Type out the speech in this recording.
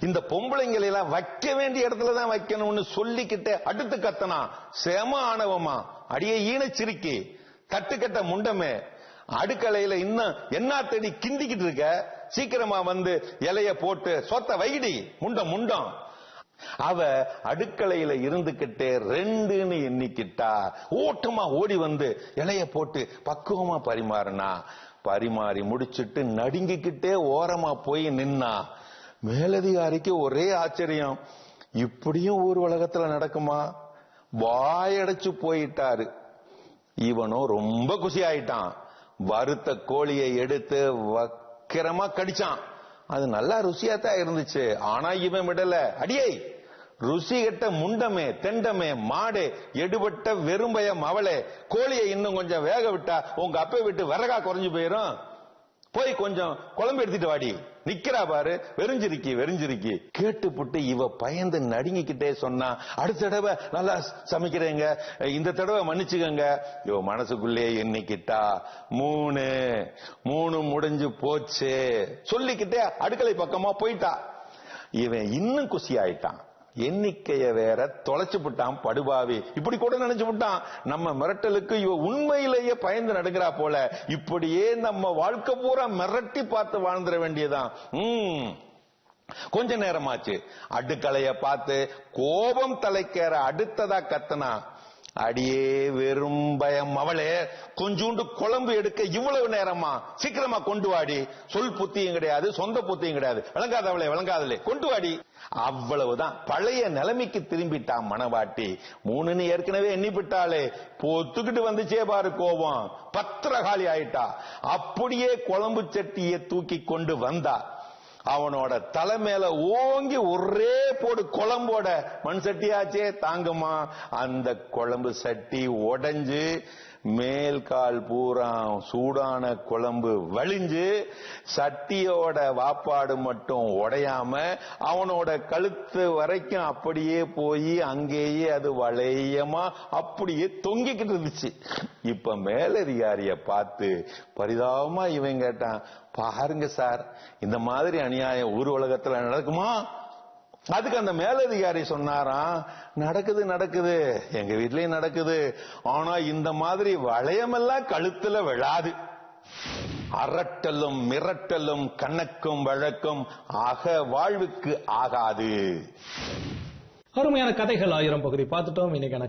இந்த பொம்பளைங்களை எல்லாம் வைக்க வேண்டிய இடத்துல தான் வைக்கணும்னு சொல்லிக்கிட்டு அடுத்து கத்தனா செம ஆணவமா? அடியே ஈனச்சிரிக்கி தட்டுக்கட்ட முண்டமே. அடுக்கலையில இன்னும் என்ன தேடி கிண்டிக்கிட்டு இருக்க? சீக்கிரமா வந்து இலைய போட்டு சொத்த வைடி முண்டம் முண்டம். அவ அடுக்கலையில இருந்துகிட்டே ரெண்டுன்னு எண்ணிக்கிட்டா ஓட்டமா ஓடி வந்து இலைய போட்டு பக்குவமா பரிமாறினா. பரிமாறி முடிச்சிட்டு நடுங்கிக்கிட்டே ஓரமா போய் நின்னா மேலதிகாரிக்கு ஒரே ஆச்சரியம். இப்படியும் ஊர் உலகத்துல நடக்குமா? வாயடைச்சு போயிட்டாரு. இவனும் ரொம்ப குசி ஆயிட்டான் வறுத்த கோழியை எடுத்து வக்கிரமா கடிச்சான். அது நல்லா ருசியா தான் இருந்துச்சு. ஆனா இவன் விடல. அடியே ருசி கெட்ட முண்டமே தெண்டமே மாடு எடுபட்ட வெறும்பய மவளே கோழியை இன்னும் கொஞ்சம் வேக விட்டா உங்க அப்பை விட்டு விறகா குறைஞ்சு போயிரும். போய் கொஞ்சம் குழம்பு எடுத்துட்டு வாடி. நிக்கிறா பாரு. வெறிஞ்சிருக்கி வெறிஞ்சிருக்கி. கேட்டுப்புட்டு இவ பயந்து நடுங்கிக்கிட்டே சொன்னா அடுத்த தடவை நல்லா சமைக்கிறேங்க. இந்த தடவை மன்னிச்சுக்கங்க. இவ மனசுக்குள்ளே எண்ணிக்கிட்டா மூணு மூணு முடிஞ்சு போச்சு. சொல்லிக்கிட்டே அடுக்களை பக்கமா போயிட்டா. இவன் இன்னும் குசி ஆயிட்டான் எண்ணிக்கைய வேற தொலைச்சு விட்டான் படுபாவி. இப்படி கூட நினைச்சு விட்டான் நம்ம மிரட்டலுக்கு இவ உண்மையிலேயே பயந்து நடக்கிறா போல. இப்படியே நம்ம வாழ்க்கை பூரா மிரட்டி பார்த்து வாழ்ந்துட வேண்டியதான் உம் கொஞ்ச நேரமாச்சு. அடுக்கலைய பார்த்து கோபம் தலைக்கேற அடுத்ததா கத்தனா அடியே வெறும் பயம். அவளே கொஞ்சூண்டு குழம்பு எடுக்க இவ்வளவு நேரமா? சீக்கிரமா கொண்டு வாடி. சொல் புத்தியும் கிடையாது சொந்த புத்தியும் கிடையாது. விளங்காதவளே விளங்காதலே கொண்டு வாடி. அவ்வளவுதான். பழைய நிலைமைக்கு திரும்பிட்டான் மனவாட்டி. மூணுன்னு ஏற்கனவே எண்ணிவிட்டாளே. பொத்துக்கிட்டு வந்துச்சே பாரு கோபம். பத்திரகாளி ஆயிட்டா. அப்படியே குழம்பு சட்டியை தூக்கி கொண்டு வந்தா. அவனோட தலை மேல ஓங்கி ஒரே போடு குழம்போட மண் சட்டியாச்சே தாங்குமா அந்த குழம்பு சட்டி உடைஞ்சு மேல் கால் பூரா சூடான குழம்பு வழிஞ்சு சட்டியோட வாப்பாடு மட்டும் உடையாம அவனோட கழுத்து வரைக்கும் அப்படியே போய் அங்கேயே அது வளையமா அப்படியே தொங்கிக்கிட்டு இருந்துச்சு. இப்ப மேலதிகாரிய பார்த்து பரிதாபமா இவன் கேட்டான் பாருங்க சார் இந்த மாதிரி அநியாயம் ஊர் உலகத்துல நடக்குமா? அதுக்கு அந்த மேலதிகாரி சொன்னாராம் நடக்குது நடக்குது. எங்க வீட்லயும் நடக்குது. ஆனா இந்த மாதிரி வளையமெல்லாம் கழுத்துல விழாது. அரட்டலும் மிரட்டலும் கணக்கும் வழக்கும் ஆக வாழ்வுக்கு ஆகாது. அருமையான கதைகள் ஆயிரம் பகுதி. பார்த்துட்டோம். இன்னைக்கான